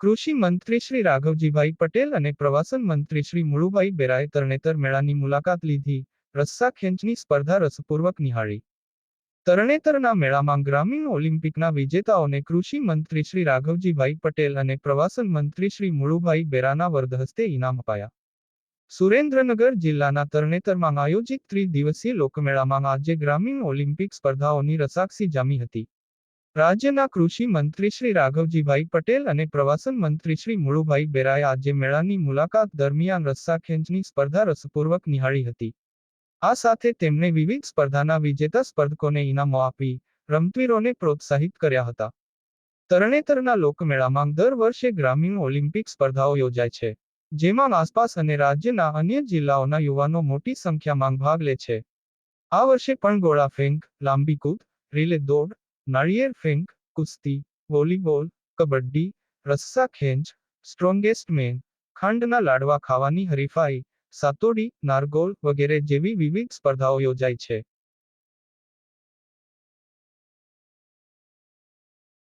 કૃષિ મંત્રી શ્રી રાઘવજીભાઈ પટેલ અને પ્રવાસન મંત્રી શ્રી મુળુભાઈ બેરાએ તરણેતર મેળાની મુલાકાત લીધી, રસ્સા ખેંચની સ્પર્ધા રસપૂર્વક નિહાળી. તરણેતરના મેળામાં ગ્રામીણ ઓલિમ્પિકના વિજેતાઓને કૃષિ મંત્રી શ્રી રાઘવજીભાઈ પટેલ અને પ્રવાસન મંત્રી શ્રી મુળુભાઈ બેરાના વરદહસ્તે ઇનામ અપાયા. સુરેન્દ્રનગર જિલ્લાના તરણેતરમાં આયોજિત ત્રિદિવસીય લોકમેળામાં આજે ગ્રામીણ ઓલિમ્પિક સ્પર્ધાઓની રસાક્ષી જામી હતી. રાજ્યના કૃષિ મંત્રી શ્રી રાઘવજીભાઈ પટેલ અને પ્રવાસન મંત્રી શ્રી મુળુભાઈ બેરાએ આજે મેળાની મુલાકાત દરમિયાન રસ્સાખેંચની સ્પર્ધા રસપૂર્વક નિહાળી હતી. આ સાથે તેમણે વિવિધ સ્પર્ધાના વિજેતા સ્પર્ધકોને ઇનામો આપી રમતવીરોને પ્રોત્સાહિત કર્યા હતા. તરણેતરના લોકમેળામાં દર વર્ષે ગ્રામીણ ઓલિમ્પિક સ્પર્ધાઓ યોજાય છે, જેમાં આસપાસ અને રાજ્યના અન્ય જિલ્લાઓના યુવાનો મોટી સંખ્યામાં ભાગ લે છે. આ વર્ષે પણ ગોળા ફેંક લાંબી કૂદ, રીલે દોડ નાળિયેર ફેંક, કુસ્તી, વોલીબોલ, કબડ્ડી, રસ્સા ખેંચ, સ્ટ્રોંગેસ્ટ મેન, ખાંડના લાડવા ખાવાની હરીફાઈ, સાતોડી, નારગોલ વગેરે જેવી વિવિધ સ્પર્ધાઓ યોજાય છે.